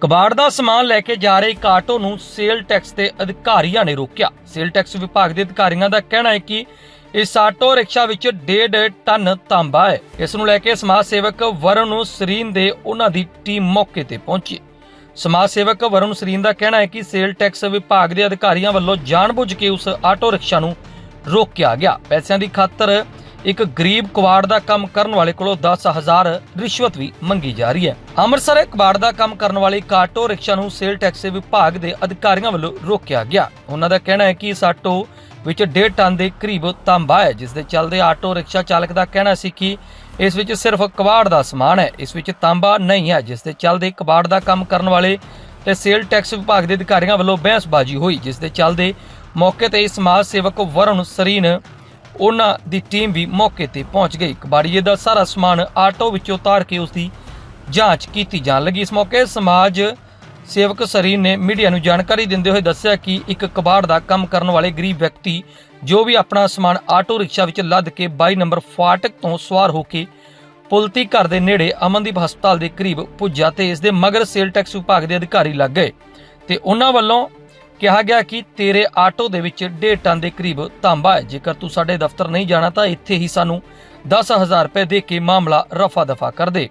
ਕਬਾੜ ਦਾ ਸਮਾਨ ਲੈ ਕੇ ਜਾ ਰਹੇ ਇੱਕ ਆਟੋ ਨੂੰ ਸੇਲ ਟੈਕਸ ਦੇ ਅਧਿਕਾਰੀਆਂ ਨੇ ਰੋਕਿਆ। ਸੇਲ ਟੈਕਸ ਵਿਭਾਗ ਦੇ ਅਧਿਕਾਰੀਆਂ ਦਾ ਕਹਿਣਾ ਹੈ ਕਿ ਇਸ ਆਟੋ ਰਿਕਸ਼ਾ ਵਿੱਚ 1.5 ਟਨ ਤਾਂਬਾ ਹੈ। ਇਸ ਨੂੰ ਲੈ ਕੇ ਸਮਾਜ ਸੇਵਕ ਵਰੁਣ ਸਰੀਨ ਦੇ ਉਹਨਾਂ ਦੀ ਟੀਮ ਮੌਕੇ ਤੇ ਪਹੁੰਚੀ। ਸਮਾਜ ਸੇਵਕ ਵਰੁਣ ਸਰੀਨ ਦਾ ਕਹਿਣਾ ਹੈ ਕਿ ਸੇਲ ਟੈਕਸ ਵਿਭਾਗ ਦੇ ਅਧਿਕਾਰੀਆਂ ਵੱਲੋਂ ਜਾਣਬੁੱਝ ਕੇ ਉਸ ਆਟੋ ਰਿਕਸ਼ਾ ਨੂੰ ਰੋਕਿਆ ਗਿਆ। ਪੈਸਿਆਂ ਦੀ ਖਾਤਰ ਇੱਕ ਗਰੀਬ ਕਬਾੜ ਦਾ ਕੰਮ ਕਰਨ ਵਾਲੇ ਕੋਲੋਂ 10000 ਰਿਸ਼ਵਤ ਵੀ ਮੰਗੀ ਜਾ ਰਹੀ ਹੈ। ਅੰਮ੍ਰਿਤਸਰ ਕਬਾੜ ਦਾ ਕੰਮ ਕਰਨ ਵਾਲੇ ਇੱਕ ਰਿਕਸ਼ਾ ਨੂੰ ਸੇਲ ਟੈਕਸ ਵਿਭਾਗ ਦੇ ਅਧਿਕਾਰੀਆਂ ਵੱਲੋਂ ਰੋਕਿਆ ਗਿਆ। ਉਹਨਾਂ ਦਾ ਕਹਿਣਾ ਹੈ ਕਿ ਇਸ ਆਟੋ ਵਿੱਚ 1.5 ਟਨ ਦੇ ਕਰੀਬ ਤਾਂਬਾ ਹੈ, ਜਿਸ ਦੇ ਚੱਲਦੇ ਆਟੋ ਰਿਕਸ਼ਾ ਚਾਲਕ ਦਾ ਕਹਿਣਾ ਸੀ ਕਿ ਇਸ ਵਿੱਚ ਸਿਰਫ ਕਬਾੜ ਦਾ ਸਮਾਨ ਹੈ। ਇਸ ਵਿੱਚ ਤਾਂਬਾ ਨਹੀਂ ਹੈ, ਜਿਸ ਦੇ ਚੱਲਦੇ ਕਬਾੜ ਦਾ ਕੰਮ ਕਰਨ ਵਾਲੇ ਤੇ ਸੇਲ ਟੈਕਸ ਵਿਭਾਗ ਦੇ ਅਧਿਕਾਰੀਆਂ ਵੱਲੋਂ ਬਹਿਸਬਾਜ਼ੀ ਹੋਈ, ਜਿਸ ਦੇ ਚੱਲਦੇ ਮੌਕੇ ਤੇ ਸਮਾਜ ਸੇਵਕ ਵਰੁਣ ਸਰੀਨ ਉਹਨਾਂ ਦੀ ਟੀਮ ਵੀ ਮੌਕੇ ਤੇ ਪਹੁੰਚ ਗਈ। ਕਬਾੜੀਏ ਦਾ ਸਾਰਾ ਸਮਾਨ ਆਟੋ ਵਿੱਚੋਂ ਉਤਾਰ ਕੇ ਉਸ ਦੀ ਜਾਂਚ ਕੀਤੀ ਜਾਣ ਲੱਗੀ। ਇਸ ਮੌਕੇ ਸਮਾਜ ਸੇਵਕ ਸਰੀਨ ਨੇ ਮੀਡੀਆ ਨੂੰ ਜਾਣਕਾਰੀ ਦਿੰਦੇ ਹੋਏ ਦੱਸਿਆ ਕਿ ਇੱਕ ਕਬਾੜ ਦਾ ਕੰਮ ਕਰਨ ਵਾਲੇ ਗਰੀਬ ਵਿਅਕਤੀ ਜੋ ਵੀ ਆਪਣਾ ਸਮਾਨ ਆਟੋ ਰਿਕਸ਼ਾ ਵਿੱਚ ਲੱਦ ਕੇ 22 ਨੰਬਰ ਫਾਟਕ ਤੋਂ ਸਵਾਰ ਹੋ ਕੇ ਪੁਲਤੀ ਘਰ ਦੇ ਨੇੜੇ ਅਮਨਦੀਪ ਹਸਪਤਾਲ ਦੇ ਕਰੀਬ ਪੁੱਜਾ ਤੇ ਇਸ ਦੇ ਮਗਰ ਸੇਲ ਟੈਕਸ ਵਿਭਾਗ ਦੇ ਅਧਿਕਾਰੀ ਲੱਗ ਗਏ ਤੇ ਉਹਨਾਂ ਵੱਲੋਂ ਕਿਹਾ ਗਿਆ ਕਿ ਤੇਰੇ ਆਟੋ ਦੇ ਵਿੱਚ 1.5 ਟਨ ਦੇ ਕਰੀਬ ਤਾਂਬਾ ਹੈ। ਜੇਕਰ ਤੂੰ ਸਾਡੇ ਦਫ਼ਤਰ ਨਹੀਂ ਜਾਣਾ, ਤਾਂ ਇੱਥੇ ਹੀ ਸਾਨੂੰ 10000 ਰੁਪਏ ਦੇ ਕੇ ਮਾਮਲਾ ਰਫਾ ਦਫਾ ਕਰ ਦੇ।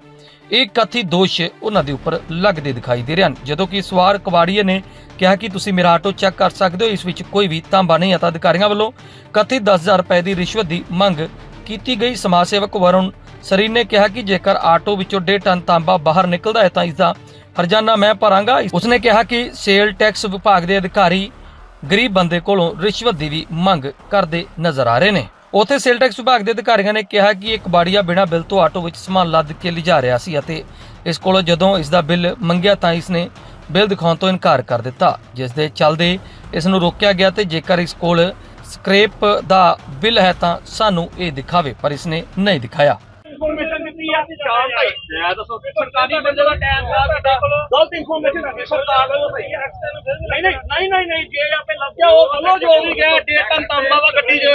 ਇਹ ਕਥਿਤ ਦੋਸ਼ ਉਹਨਾਂ ਦੇ ਉੱਪਰ ਲੱਗਦੇ ਦਿਖਾਈ ਦੇ ਰਹੇ ਹਨ। ਜਦੋਂ ਕਿ ਸਵਾਰ ਕਵਾੜੀਏ ਨੇ ਕਿਹਾ ਕਿ ਤੁਸੀਂ ਮੇਰਾ ਆਟੋ ਚੈੱਕ ਕਰ ਸਕਦੇ ਹੋ, ਇਸ ਵਿੱਚ ਕੋਈ ਵੀ ਤਾਂਬਾ ਨਹੀਂ ਆਤਾ ਅਧਿਕਾਰੀਆਂ ਵੱਲੋਂ ਕਥਿਤ 10000 ਰੁਪਏ ਦੀ ਰਿਸ਼ਵਤ ਦੀ ਮੰਗ ਕੀਤੀ ਗਈ। ਸਮਾਜ ਸੇਵਕ ਵਰੁਣ ਸਰੀਨ ਨੇ ਕਿਹਾ ਕਿ ਜੇਕਰ ਆਟੋ ਵਿੱਚੋਂ 1.5 ਟਨ ਤਾਂਬਾ ਬਾਹਰ ਨਿਕਲਦਾ ਹੈ, ਤਾਂ ਇਸ ਦਾ ਹਰਜਾਨਾ ਮੈਂ ਭਰਾਂਗਾ। ਉਸਨੇ ਕਿਹਾ ਕਿ ਸੇਲ ਟੈਕਸ ਵਿਭਾਗ ਦੇ ਅਧਿਕਾਰੀ ਗਰੀਬ ਬੰਦੇ ਕੋਲੋਂ ਰਿਸ਼ਵਤ ਦੀ ਵੀ ਮੰਗ ਕਰਦੇ ਨਜ਼ਰ ਆ ਰਹੇ ਨੇ। ਉਥੇ ਸੇਲ ਟੈਕਸ ਵਿਭਾਗ ਦੇ ਅਧਿਕਾਰੀਆਂ ਨੇ ਕਿਹਾ ਕਿ ਇੱਕ ਬਾੜੀਆ ਬਿਨਾਂ ਬਿੱਲ ਤੋਂ ਆਟੋ ਵਿੱਚ ਸਮਾਨ ਲੱਦ ਕੇ ਲਿਜਾ ਰਿਹਾ ਸੀ ਅਤੇ ਇਸ ਕੋਲੋਂ ਜਦੋਂ ਇਸ ਦਾ ਬਿੱਲ ਮੰਗਿਆ ਤਾਂ ਇਸ ਨੇ ਬਿੱਲ ਦਿਖਾਉਣ ਤੋਂ ਇਨਕਾਰ ਕਰ ਦਿੱਤਾ, ਜਿਸ ਦੇ ਚੱਲਦੇ ਇਸ ਨੂੰ ਰੋਕਿਆ ਗਿਆ ਤੇ ਜੇਕਰ ਇਸ ਕੋਲ ਸਕ੍ਰੇਪ ਦਾ ਬਿੱਲ ਹੈ ਤਾਂ ਸਾਨੂੰ ਇਹ ਦਿਖਾਵੇ, ਪਰ ਇਸ ਨੇ ਨਹੀਂ ਦਿਖਾਇਆ। ਇਨਫੋਰਮੇਸ਼ਨ ਦਿੱਤੀ ਆ ਸ਼ਾਮ ਤਾਈ ਮੈਂ ਦੱਸੋ ਸਰਕਾਰੀ ਬੰਦੇ ਦਾ ਟਾਈਮ ਖਰਾਬ ਕੀਤਾ ਗਲਤ ਇਨਫੋਰਮੇਸ਼ਨ ਦਿੱਤੀ ਸਰਕਾਰ ਵੱਲੋਂ ਸਹੀ ਹੈ ਨਹੀਂ ਨਹੀਂ ਨਹੀਂ ਨਹੀਂ ਨਹੀਂ ਜੇ ਆਪੇ ਲੱਗ ਗਿਆ ਉਹ ਬੋਲੋ ਜੋ ਵੀ ਗਿਆ ਡੇਢ ਟਨ ਤਾਂਬਾ ਵਾ ਗੱਡੀ 'ਚ।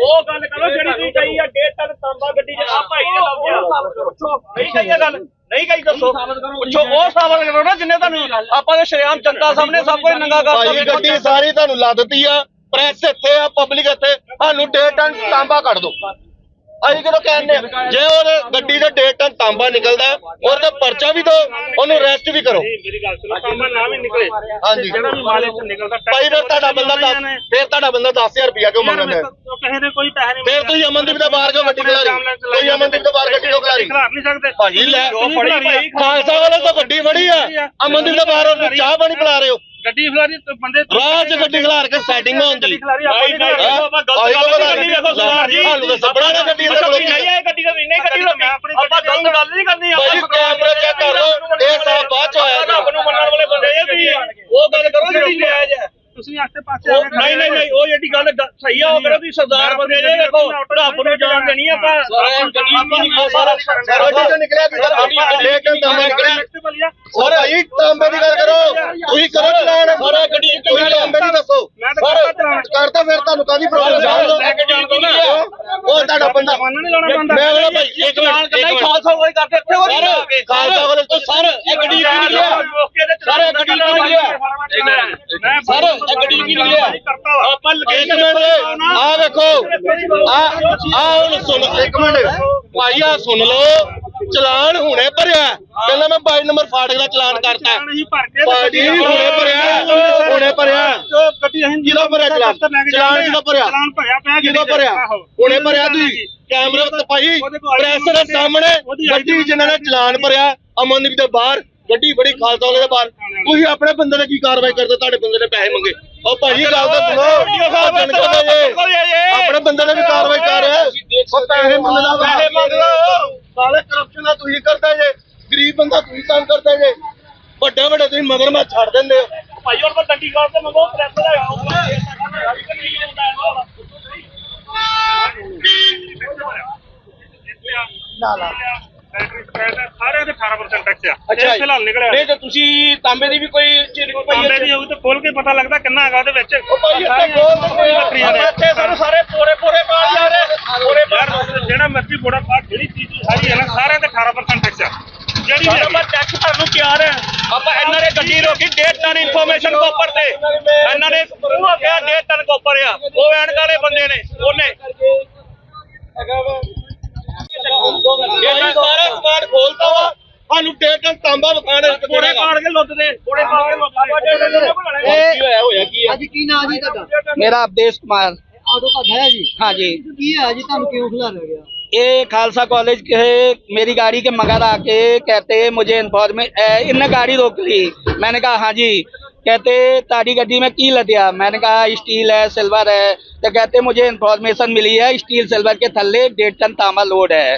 ਉਹ ਗੱਲ ਕਰੋ ਜਿਹੜੀ ਤੁਸੀਂ ਕਹੀ ਆ ਡੇਢ ਟਨ ਤਾਂਬਾ ਗੱਡੀ 'ਚ ਆ ਭਾਈ ਨੇ ਲੱਗ ਗਿਆ। ਨਹੀਂ ਕਹੀ ਇਹ ਗੱਲ ਨਹੀਂ ਕਹੀ ਦੱਸੋ। ਪੁੱਛੋ ਉਹ ਸਾਬਤ ਕਰੋ ਨਾ ਜਿੰਨੇ ਤੁਹਾਨੂੰ ਆਪਾਂ ਦੇ ਸ਼ਰਿਆਮ ਜਨਤਾ ਸਾਹਮਣੇ ਸਭ ਕੁਝ ਨੰਗਾ ਭਾਈ ਗੱਡੀ ਸਾਰੀ ਤੁਹਾਨੂੰ ਲਾ ਦਿੱਤੀ ਆ ਪ੍ਰੈਸ ਇੱਥੇ ਆ ਪਬਲਿਕ ਇੱਥੇ। ਸਾਨੂੰ ਡੇਢ ਟਨ ਤਾਂਬਾ ਕੱਢ ਦੋ ਅਸੀਂ ਕਿਦੋਂ ਕਹਿੰਦੇ ਆ? ਜੇ ਉਹ ਗੱਡੀ ਦੇ ਡੇਢ ਟਨ ਤਾਂਬਾ ਨਿਕਲਦਾ ਉਹਦੇ ਪਰਚਾ ਵੀ ਦੋ ਉਹਨੂੰ ਅਰੈਸਟ ਵੀ ਕਰੋ। ਮੇਰੀ ਗੱਲ ਸੁਣੋ ਤਾਂਬਾ ਨਾ ਵੀ ਨਿਕਲੇ ਹਾਂਜੀ। ਜਿਹੜਾ ਵੀ ਮਾਲੇ 'ਚ ਨਿਕਲਦਾ ਭਾਈ ਫਿਰ ਤੁਹਾਡਾ ਬੰਦਾ ਦਸ ਫਿਰ ਤੁਹਾਡਾ ਬੰਦਾ 10000 ਰੁਪਇਆ ਕਿਉਂ ਮੰਗਦਾ ਹੈ ਕਿਸੇ ਨੇ ਕੋਈ ਪੈਸੇ ਨਹੀਂ ਫਿਰ ਤੁਸੀਂ ਅਮਨਦੀਪ ਦੇ ਬਾਹਰ ਕਿਉਂ ਗੱਡੀ ਖਿਲਾਰੀ? ਤੁਸੀਂ ਅਮਨਦੀਪ ਦੇ ਬਾਹਰ ਗੱਡੀ ਕਿਉਂ ਖਿਲਾਰੀ? ਖਿਲਾਰ ਨਹੀਂ ਸਕਦੇ। ਭਾਜੀ ਲੈ। ਖਾਲਸਾ ਵਾਲੇ ਤਾਂ ਗੱਡੀ ਫੜੀ ਆ। ਅਮਨਦੀਪ ਦੇ ਬਾਹਰ ਉਹਨੂੰ ਚਾਹ ਪਾਣੀ ਪਿਲਾ ਰਹੇ ਹੋ। ਗੱਡੀ ਖਿਲਾਰੀ ਤੇ ਬੰਦੇ ਰਾਹ 'ਚ ਗੱਡੀ ਖਿਲਾਰ ਕੇ ਸੈਟਿੰਗ ਹੁੰਦੀ ਖਿਲਾਰੀ ਆਪਾਂ ਨਹੀਂ? ਆਪਾਂ ਗਲਤ ਗੱਲ ਨਹੀਂ ਕਰਨੀ ਦੇਖੋ ਸਰਦਾਰ ਜੀ ਤੁਹਾਨੂੰ ਤਾਂ ਸੱਬੜਾ ਨਾ ਗੱਡੀ ਦੇ ਕੋਲ ਨਹੀਂ ਆਏ ਗੱਡੀ ਦਾ ਨਹੀਂ ਗੱਡੀ ਦਾ ਆਪਾਂ ਗਲਤ ਗੱਲ ਨਹੀਂ ਕਰਨੀ ਭਾਈ ਕੈਮਰਾ ਚੈੱਕ ਕਰ ਲਓ ਇਹ ਸਭ ਬਾਅਦ ਚ ਆਇਆ ਰੱਬ ਨੂੰ ਮੰਨਣ ਵਾਲੇ ਬੰਦੇ ਇਹ ਵੀ ਉਹ ਗੱਲ ਕਰੋ ਜਿਹੜੀ ਜਾਇਜ਼ ਹੈ ਤੁਸੀਂ ਆਸੇ ਪਾਸੇ ਨਹੀਂ ਨਹੀਂ ਨਹੀਂ ਉਹ ਜਿਹੜੀ ਗੱਲ ਗ- ਸਹੀ ਆ ਉਹ ਕਰੋ ਤੁਸੀਂ ਸਰਦਾਰ ਬੰਦੇ ਜੇ ਦੇਖੋ ਰੱਬ ਨੂੰ ਜਾਣ ਦੇਣੀ ਆਪਾਂ ਸਾਰਾ ਗੱਡੀ ਤੋਂ ਨਿਕਲਿਆ ਕਿ ਸਰ ਗੱਡੀ ਲੈ ਕੇ ਤਾਂਬਾ ਨਿਕਲਿਆ ਸਰ ਭਾਈ ਤਾਂਬੇ ਦੀ ਗੱਲ ਕਰੋ। ਤੁਸੀਂ ਕਰੋ ਚਲਾਨ। ਸਾਰਾ ਗੱਡੀ ਚ ਤੁਸੀਂ ਤਾਂਬੇ ਦੀ ਦੱਸੋ ਸਰ ਕਰਤਾ ਫਿਰ ਤੁਹਾਨੂੰ ਕਾਦੀ ਪ੍ਰੋਬਲਮ ਜਾਣ ਦੋ ਲੈ ਕੇ ਜਾਣ ਦਿਓ ਨਾ। ਉਹ ਤੁਹਾਡਾ ਬੰਦਾ ਮਨ ਨਹੀਂ ਲਾਉਣਾ ਪੈਂਦਾ ਮੈਂ ਕਹਿੰਦਾ ਭਾਈ ਇੱਕ ਮਿੰਟ ਇੱਕ ਮਿੰਟ। ਖਾਲਸਾ ਹੋਈ ਕਰਦੇ ਇੱਥੇ ਹੋ ਸਰ ਖਾਲਸਾ ਵਾਲੇ ਤੋਂ ਸਰ ਇਹ ਗੱਡੀ ਕਿਉਂ ਨਹੀਂ ਲਿਆ? ਸਰ ਗੱਡੀ ਕਿਉਂ ਨਹੀਂ ਲਿਆ? ਸਰ ਗੱਡੀ ਲਿਆ? ਆਪਾਂ ਆ ਵੇਖੋ। ਆ ਆ ਹੁਣ ਸੁਣ। ਇੱਕ ਮਿੰਟ। ਭਾਈ ਆ ਸੁਣ ਲਓ। ਚਲਾਨ ਹੁਣੇ ਭਰਿਆ। ਕਹਿੰਦਾ ਮੈਂ 22 ਨੰਬਰ ਫਾਟਕ ਦਾ ਚਲਾਨ ਕਰਤਾ। ਨਹੀਂ ਭਰ ਕੇ ਭਾਜੀ ਹੁਣੇ ਭਰਿਆ। ਹੁਣੇ ਭਰਿਆ। ਗੱਡੀ ਅਸੀਂ ਭਰਿਆ ਚਲਾਨ? ਚਲਾਨ ਕਿਹਦਾ ਭਰਿਆ? ਚਲਾਨ ਭਰਿਆ ਪਿਆ ਕਿਹਦਾ ਭਰਿਆ? ਹੁਣੇ ਭਰਿਆ ਤੁਸੀਂ। ਕੈਮਰੇ ਉੱਤੇ ਭਾਈ। ਪ੍ਰੈਸ ਦੇ ਸਾਹਮਣੇ। ਗੱਡੀ ਜਿਨ੍ਹਾਂ ਨੇ ਚਲਾਨ ਭਰਿਆ। ਅਮਨਦੀਪ ਦੇ ਬਾਹਰ। ਗੱਡੀ ਬੜੀ ਖਾਲਸਾ ਵਾਲੇ ਦੇ ਬਾਹਰ। ਤੁਸੀਂ ਆਪਣੇ ਬੰਦੇ ਨੇ ਕੀ ਕਾਰਵਾਈ ਕਰਦੇ ਤੁਹਾਡੇ ਬੰਦੇ ਨੇ ਪੈਸੇ ਮੰਗੇ। ਉਹ ਭਾਜੀ ਗੱਲ ਤਾਂ ਸੁਣੋ। ਆਪਣੇ ਬੰਦੇ ਨੇ ਵੀ ਕਾਰਵਾਈ ਕਰ ਰਿਹਾ। ਉਹ ਪੈਸੇ ਮੰਗਦਾ। ਪੈਸੇ ਮੰਗਦਾ ਸਾਲੇ ਕਰਪਸ਼ਨ ਦਾ ਤੁਸੀਂ ਕਰਦੇ ਜੇ। ਗਰੀਬ ਬੰਦਾ ਤੁਸੀਂ ਕੰਮ ਕਰਦੇ ਜੇ। ਵੱਡੇ ਵੱਡੇ ਤੁਸੀਂ ਮਗਰ ਮੈਂ ਛੱਡ ਦਿੰਦੇ ਹੋ। ਭਾਈ ਹੋਰ ਡੰਡੀ ਕਾਰ ਤੇ ਮੰਗੋ ਪ੍ਰੈਸ ਦਾ ਨਾ। ਲਾ ਸਾਰੇ ਦੇ 18% ਟੈਕਸ ਆ। ਅੱਛਾ ਇਹ ਫਿਲਹਾਲ ਨਿਕਲਿਆ। ਨਹੀਂ ਤੇ ਤੁਸੀਂ ਤਾਂਬੇ ਦੀ ਵੀ ਕੋਈ ਚੀਜ਼ ਤਾਂਬੇ ਦੀ ਹੋਊ ਤੇ ਖੋਲ ਕੇ ਪਤਾ ਲੱਗਦਾ ਕਿੰਨਾ ਹੈਗਾ ਉਹਦੇ ਵਿੱਚ। ਉਹ ਭਾਈ ਇੱਥੇ ਖੋਲ ਦਿੰਦੇ ਆ। ਬੱਕਰੀਆਂ ਨੇ। ਇੱਥੇ ਸਾਨੂੰ ਸਾਰੇ ਪੂਰੇ ਪੂਰੇ ਕਾਲ ਜਾ ਰਹੇ। ਪੂਰੇ ਯਾਰ ਜਿਹੜਾ ਮਰਜ਼ੀ ਬੋੜਾ ਪਾ ਜਿਹੜੀ ਚੀਜ਼ ਸਾਰੀ ਹੈ ਨਾ ਸਾਰਿਆਂ ਤੇ 18% ਟੈਕਸ ਆ। ਜਿਹੜੀ ਆਪਾਂ ਟੈਕਸ ਭਰਨ ਨੂੰ ਤਿਆਰ ਹੈ। ਆਪਾਂ ਇਹਨਾਂ ਨੇ ਗੱਡੀ ਰੋਕੀ ਡੇਟ ਟਨ ਇਨਫੋਰਮੇਸ਼ਨ ਕੋਪਰ ਤੇ। ਇਹਨਾਂ ਨੇ ਉਹ ਕਿਹਾ ਡੇਟ ਟਨ ਕੋਪਰ ਆ। ਉਹ ਐਨਕ ਵਾਲੇ ਬੰਦੇ ਨੇ ਉਹਨੇ। ਇਹ ਸਾਰਾ ਸਮਾਨ ਖੋਲਤਾ ਵਾ ਸਾਨੂੰ ਡੇਟ ਤਾਂਬਾ ਵਿਖਾਣੇ ਕੋੜੇ ਪਾੜ ਕੇ ਲੁੱਟਦੇ ਕੋੜੇ ਪਾੜ ਕੇ ਲੁੱਟਦੇ ਕੀ ਹੋਇਆ ਹੋਇਆ ਕੀ ਆ ਅੱਜ ਕੀ ਨਾਂ ਜੀ ਤੁਹਾਡਾ ਮੇਰਾ ਅਵਦੇਸ਼ ਕੁਮਾਰ ਆਟੋ ਤੁਹਾਡਾ ਹੈ ਜੀ हाँ जी ਕੀ ਹੈ ਜੀ ਤੁਹਾਨੂੰ ਕਿਉਂ ਖਿਲਾਰਿਆ ਗਿਆ ये खालसा कॉलेज के मेरी गाड़ी के मगर आके कहते मुझे इन्फॉर्मेशन इनने गाड़ी रोक ली मैंने कहा हाँ जी कहते ताड़ी गड्डी में की लदिया? मैंने कहा स्टील है सिल्वर है। तो कहते मुझे इन्फॉर्मेशन मिली है स्टील सिल्वर के थल्ले डेढ़ टन तांबा लोड है।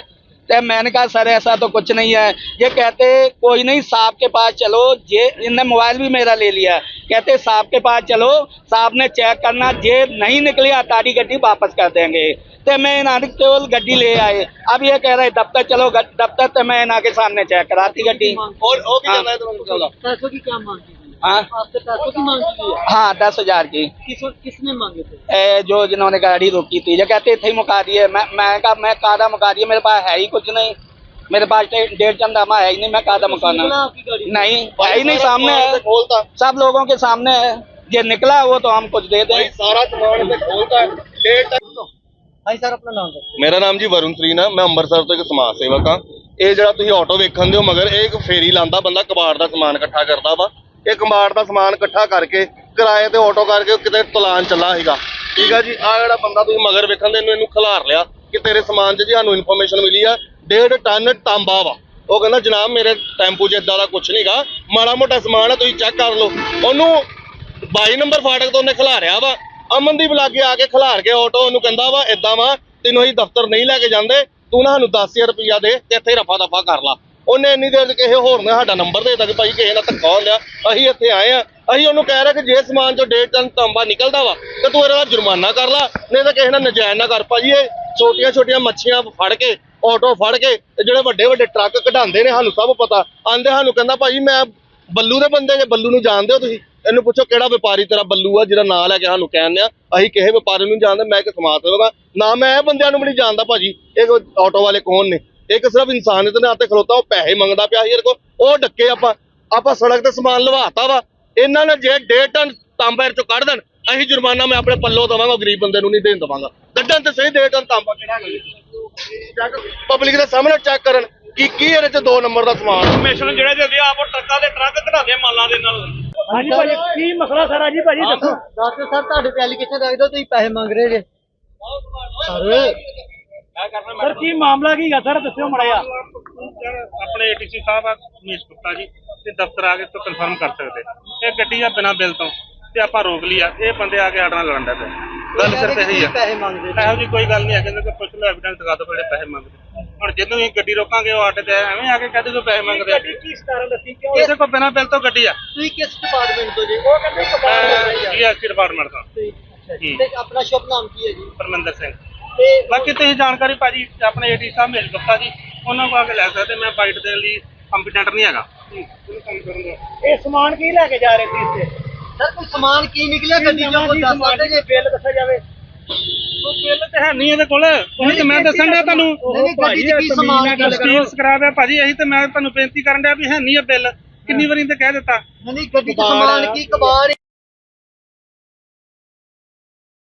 तो मैंने कहा सर ऐसा तो कुछ नहीं है। ये कहते कोई नहीं साहब के पास चलो ये इनने मोबाइल भी मेरा ले लिया। कहते साहब के पास चलो साहब ने चेक करना जे नहीं निकली तारी गड्डी वापस कर देंगे। तो मैं इन्हा केवल गड्डी ले आए। अब ये कह रहे दफ्तर चलो दफ्तर तो मैं इन्हा सामने चेक कराती गड्डी। और, भी हाँ, जाना है तो पैसों की क्या मांग की थी हाँ आपसे पैसों की मांग की है हाँ दस हजार की किस किसने मांगे थे ए, जो जिन्होंने गाड़ी रोकी थी जो कहते थे मुका दिए मैं मैं कहा मैं कादा मुका दिए मेरे पास है ही कुछ नहीं मेरे पास डे- डेढ़ टन दामा है ही नहीं मैं कादा निकला मुकाना आपकी गाड़ी से? नहीं है ही नहीं सामने है ਖੋਲਤਾ सब लोगों के सामने है जो निकला वो तो हम कुछ दे दें ਭਾਈ ਸਾਰਾ ਸਮਾਨ ਤੇ ਖੋਲਤਾ ਡੇਟ भाई सर अपना नाम बताओ ਮੇਰਾ ਨਾਮ ਜੀ ਵਰੁਣ ਤਰੀਨ ਆ ਮੈਂ ਅੰਮ੍ਰਿਤਸਰ ਤੋਂ ਇੱਕ ਸਮਾਜ ਸੇਵਕ ਆ ਇਹ ਜਿਹੜਾ ਤੁਸੀਂ ਆਟੋ ਵੇਖਣ ਦਿਓ ਮਗਰ ਇਹ ਇੱਕ ਫੇਰੀ ਲਾਂਦਾ ਬੰਦਾ ਕਬਾੜ ਦਾ ਸਮਾਨ ਇਕੱਠਾ ਕਰਦਾ ਵਾ ਇਹ ਕਬਾੜ ਦਾ ਸਮਾਨ ਇਕੱਠਾ ਕਰਕੇ ਕਿਰਾਏ ਤੇ ਆਟੋ ਕਰਕੇ ਕਿਤੇ ਤਲਾਨ ਚੱਲਾ ਸੀਗਾ। ਠੀਕ ਆ ਜੀ? ਆ ਜਿਹੜਾ ਬੰਦਾ ਤੁਸੀਂ ਮਗਰ ਵੇਖਣ ਦੇ ਇਹਨੂੰ ਇਹਨੂੰ ਖਿਲਾਰ ਲਿਆ ਕਿ ਤੇਰੇ ਸਮਾਨ 'ਚ ਜੀ ਸਾਨੂੰ ਇਨਫੋਰਮੇਸ਼ਨ ਮਿਲੀ ਆ, ਡੇਢ ਟਨ ਤਾਂਬਾ ਵਾ। ਉਹ ਕਹਿੰਦਾ, ਜਨਾਬ, ਮੇਰੇ ਟੈਂਪੂ 'ਚ ਇਦਾਂ ਦਾ ਕੁਝ ਨਹੀਂਗਾ ਮਾੜਾ ਮੋਟਾ ਸਮਾਨ ਆ, ਤੁਸੀਂ ਚੈੱਕ ਕਰ ਲਓ। ਉਹਨੂੰ 22 ਨੰਬਰ ਫਾਟਕ ਤੋਂ ਉਹਨੇ ਖਿਲਾਰਿਆ ਵਾ। ਅਮਨਦੀਪ ਲਾਗੇ ਆ ਕੇ ਖਿਲਾਰ ਕੇ ਆਟੋ ਉਹਨੂੰ ਕਹਿੰਦਾ ਵਾ ਇਦਾਂ ਵਾ, ਤੈਨੂੰ ਅਸੀਂ ਦਫ਼ਤਰ ਨਹੀਂ ਲੈ ਕੇ ਜਾਂਦੇ। ਤੂੰ ਨਾ ਸਾਨੂੰ 10000 ਰੁਪਇਆ ਦੇ ਤੇ ਇੱਥੇ ਰਫਾ ਦਫਾ ਕਰ ਲਾ। ਉਹਨੇ ਇੰਨੀ ਦੇਰ ਚ ਕਿਸੇ ਹੋਰ ਨੇ ਸਾਡਾ ਨੰਬਰ ਦੇ ਦਿੱਤਾ ਕਿ ਭਾਈ ਕਿਸੇ ਨਾਲ ਧੱਕਾ ਹੁੰਦਾ ਅਸੀਂ ਇੱਥੇ ਆਏ ਆ ਅਸੀਂ ਉਹਨੂੰ ਕਹਿ ਰਹੇ ਕਿ ਜੇ ਸਮਾਨ ਚੋਂ ਡੇਢ ਟਨ ਤਾਂਬਾ ਨਿਕਲਦਾ ਵਾ, ਤੇ ਤੂੰ ਇਹਦਾ ਜੁਰਮਾਨਾ ਕਰ ਲਾ, ਨਹੀਂ ਤਾਂ ਕਿਸੇ ਨਾਲ ਨਜਾਇਜ਼ ਨਾ ਕਰ ਭਾਜੀ ਇਹ। ਛੋਟੀਆਂ ਛੋਟੀਆਂ ਮੱਛੀਆਂ ਫੜ ਕੇ ਆਟੋ ਫੜ ਕੇ, ਤੇ ਜਿਹੜੇ ਵੱਡੇ ਵੱਡੇ ਟਰੱਕ ਕਢਾਉਂਦੇ ਨੇ, ਸਾਨੂੰ ਸਭ ਪਤਾ। ਆਂਦੇ ਸਾਨੂੰ ਕਹਿੰਦਾ ਭਾਜੀ ਮੈਂ ਬੱਲੂ ਦੇ ਬੰਦੇ ਜੇ, ਬੱਲੂ ਨੂੰ ਜਾਣਦੇ ਹੋ ਤੁਸੀਂ? ਇਹਨੂੰ ਪੁੱਛੋ ਕਿਹੜਾ ਵਪਾਰੀ ਤੇਰਾ ਬੱਲੂ ਆ ਜਿਹੜਾ ਨਾਂ ਲੈ ਕੇ ਸਾਨੂੰ ਕਹਿੰਦੇ ਆ ਅਸੀਂ ਕਿਸੇ ਵਪਾਰੀ ਨੂੰ ਜਾਣਦੇ, ਮੈਂ ਇੱਕ ਸਮਾਜ ਸੇਵਕ ਨਾ ਮੈਂ ਇਹ ਬੰਦਿਆਂ ਨੂੰ ਵੀ ਨਹੀਂ ਜਾਣਦਾ ਭਾਜੀ, ਇਹ ਆਟੋ ਵਾਲੇ ਕੌਣ ਨੇ? ਇੱਕ ਸਿਰਫ ਇਨਸਾਨੀਅਤ ਦੇ ਨਾਤੇ ਖਲੋਤਾ ਉਹ ਪੈਸੇ ਮੰਗਦਾ ਪਿਆ ਸੀ ਇਹਦੇ ਕੋਲ ਉਹ ਡੱਕੇ ਆਪਾਂ ਆਪਾਂ ਸੜਕ ਤੇ ਸਮਾਨ ਲਵਾਤਾ ਵਾ। ਇਹਨਾਂ ਨੇ ਜੇ ਡੇਢ ਟਨ ਤਾਂਬਾ ਇਹ ਚੋਂ ਕੱਢ ਦੇਣ ਅਸੀਂ ਜੁਰਮਾਨਾ ਮੈਂ ਆਪਣੇ ਪੱਲੋਂ ਦਵਾਂਗਾ ਗਰੀਬ ਬੰਦੇ ਨੂੰ ਨਹੀਂ ਦੇਣ ਦਵਾਂਗਾ। ਕੱਢਣ ਤੇ ਸਹੀ ਡੇਢ ਟਨ ਤਾਂਬਾ ਕਿਹੜਾ ਹੈਗਾ ਪਬਲਿਕ ਦੇ ਸਾਹਮਣੇ ਚੈੱਕ ਕਰਨ ਕਿ ਕੀ ਇਹਦੇ ਚ ਦੋ ਨੰਬਰ ਦਾ ਸਮਾਨ। ਇਨਫੋਰਮੇਸ਼ਨ ਜਿਹੜੇ ਦਿੰਦੇ ਆਪੋ ਟਰੱਕਾਂ ਦੇ ਟਰੱਕ ਕਢਾਉਂਦੇ ਮਾਲਾਂ ਦੇ ਨਾਲ। ਹਾਂਜੀ ਭਾਜੀ ਕੀ ਮਸਲਾ ਸਾਰਾ ਜੀ ਭਾਜੀ ਦੱਸੋ। ਦੱਸ ਸਰ ਤੁਹਾਡੇ ਤੇ ਐਲੀਗੇਸ਼ਨ ਰੱਖ ਦਿਓ ਤੁਸੀਂ ਪੈਸੇ ਮੰਗ ਰਹੇ ਜੇ। ਸਰ ਸਰ ਕੀ ਮਾਮਲਾ ਕੀ ਹੈ ਸਰ ਦੱਸਿਓ ਮੜਿਆ ਆਪਣੇ ਏਟੀਸੀ ਸਾਹਿਬ ਆ ਮਨੀਸ਼ ਗੁਪਤਾ ਜੀ ਤੇ ਦਫ਼ਤਰ ਆ ਕੇ ਤੋਂ ਕਨਫਰਮ ਕਰ ਸਕਦੇ ਇਹ ਗੱਡੀ ਆ ਬਿਨਾਂ ਬਿੱਲ ਤੋਂ ਤੇ ਆਪਾਂ ਰੋਕ ਲਈ ਆ। ਇਹ ਬੰਦੇ ਆ ਕੇ ਆਡਰਾਂ ਲੜਨ ਦੇ ਗੱਲ ਸਿਰਫ ਇਹੀ ਆ। ਪੈਸੇ ਮੰਗਦੇ ਇਹੋ ਜੀ ਕੋਈ ਗੱਲ ਨਹੀਂ ਹੈ ਕਹਿੰਦੇ ਕਿ ਪੁੱਛ ਲਓ ਐਵੀਡੈਂਸ ਦਿਖਾ ਦਿਓ ਕਿਹੜੇ ਪੈਸੇ ਮੰਗਦੇ ਹੁਣ ਜਦੋਂ ਹੀ ਗੱਡੀ ਰੋਕਾਂਗੇ ਉਹ ਆਟੇ ਤੇ ਐਵੇਂ ਆ ਕੇ ਕਹਦੇ ਕੋਈ ਪੈਸੇ ਮੰਗਦੇ ਆ। ਗੱਡੀ ਕੀ ਸਟਾਰਨ ਦੱਸੀ? ਕਿਉਂ? ਇਸੇ ਕੋ ਬਿਨਾਂ ਬਿੱਲ ਤੋਂ ਗੱਡੀ ਆ। ਤੁਸੀਂ ਕਿਸ ਡਿਪਾਰਟਮੈਂਟ ਤੋਂ ਜੀ? ਉਹ ਕਹਿੰਦੇ ਡਿਪਾਰਟਮੈਂਟ ਤੋਂ ਜੀ ਤੇ ਆਪਣਾ ਸ਼ੁਭ ਨਾਮ ਕੀ ਹੈ ਜੀ? ਪਰਮਿੰਦਰ ਸਿੰਘ। ਤੇ ਬਾਕੀ ਤੁਸੀਂ ਜਾਣਕਾਰੀ ਭਾਜੀ ਆਪਣੇ ਏਟੀ ਸਾਹਿਬ ਮਿਲ ਗੁਪਤਾ ਜੀ ਉਹਨਾਂ ਕੋਲ ਆ ਕੇ ਲੈ ਸਕਦੇ ਮੈਂ ਬਾਈਟ ਦੇਣ ਲਈ ਕੰਪੀਟੈਂਟ ਨਹੀਂ ਹੈਗਾ। ਇਹ ਸਮਾਨ ਕੀ ਲੈ ਕੇ ਜਾ ਰਹੇ ਸੀ ਇੱਥੇ? ਸਰ ਕੋਈ ਸਮਾਨ ਕੀ ਨਿਕਲਿਆ? ਗੱਡੀ ਚੋਂ ਕੋਈ ਦੱਸ ਸਕਦੇ ਜੇ? ਬਿੱਲ ਦੱਸਿਆ ਜਾਵੇ। ਉਹ ਬਿੱਲ ਤੇ ਹੈ ਨਹੀਂ ਇਹਦੇ ਕੋਲ। ਉਹੀ ਤੇ ਮੈਂ ਦੱਸਣ ਡਿਆ ਤੁਹਾਨੂੰ। ਨਹੀਂ, ਨਹੀਂ, ਗੱਡੀ 'ਚ ਕੀ ਸਮਾਨ ਨਿਕਲਿਆ? ਸਟੀਲ ਸਕ੍ਰੈਪ ਹੈ ਭਾਜੀ ਇਹੀ ਤੇ ਮੈਂ ਤੁਹਾਨੂੰ ਬੇਨਤੀ ਕਰਨ ਡਿਆ ਵੀ ਹੈ ਨਹੀਂ ਇਹ ਬਿੱਲ। ਕਿੰਨੀ ਵਾਰੀ ਤੇ ਕਹਿ ਦਿੱਤਾ। ਨਹੀਂ ਗੱਡੀ ਚ ਸਮਾਨ ਕੀ ਕਬਾੜ